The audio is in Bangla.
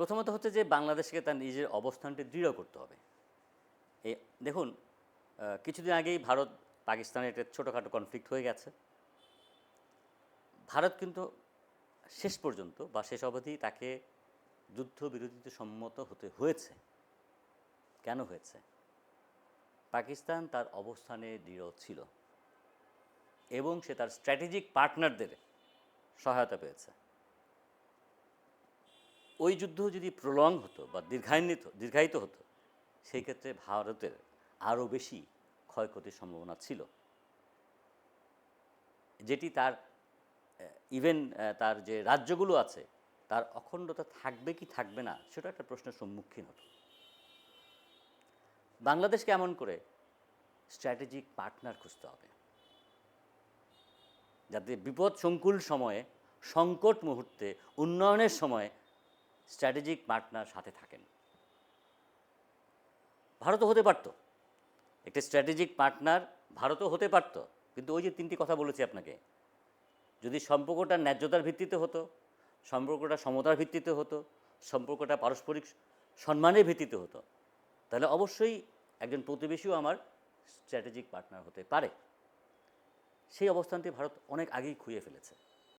প্রথমত হচ্ছে যে বাংলাদেশকে তার নিজের অবস্থানটি দৃঢ় করতে হবে। এই দেখুন কিছুদিন আগেই ভারত পাকিস্তানের একটা ছোটোখাটো কনফ্লিক্ট হয়ে গেছে। ভারত কিন্তু শেষ পর্যন্ত বা শেষ অবধি তাকে যুদ্ধবিরতিতে সম্মত হতে হয়েছে। কেন হয়েছে? পাকিস্তান তার অবস্থানে দৃঢ় ছিল এবং সে তার স্ট্র্যাটেজিক পার্টনারদের সহায়তা পেয়েছে। ওই যুদ্ধ যদি প্রলং হতো বা দীর্ঘায়িত দীর্ঘায়িত হতো, সেই ক্ষেত্রে ভারতের আরও বেশি ক্ষয়ক্ষতির সম্ভাবনা ছিল। যেটি তার ইভেন তার যে রাজ্যগুলো আছে, তার অখণ্ডতা থাকবে কি থাকবে না, সেটা একটা প্রশ্নের সম্মুখীন হতো। বাংলাদেশকে এমন করে স্ট্র্যাটেজিক পার্টনার খুঁজতে হবে। যাতে বিপদ সংকুল সময়ে, সংকট মুহূর্তে, উন্নয়নের সময় স্ট্র্যাটেজিক পার্টনার সাথে থাকেন। ভারতও হতে পারত। একটি স্ট্র্যাটেজিক পার্টনার ভারতও হতে পারত। কিন্তু ওই যে তিনটি কথা বলেছি আপনাকে, যদি সম্পর্কটা ন্যায্যতার ভিত্তিতে হতো, সম্পর্কটা সমতার ভিত্তিতে হতো, সম্পর্কটা পারস্পরিক সম্মানের ভিত্তিতে হতো, তাহলে অবশ্যই একজন প্রতিবেশীও আমার স্ট্র্যাটেজিক পার্টনার হতে পারে। সেই অবস্থানটি ভারত অনেক আগেই খুঁয়ে ফেলেছে।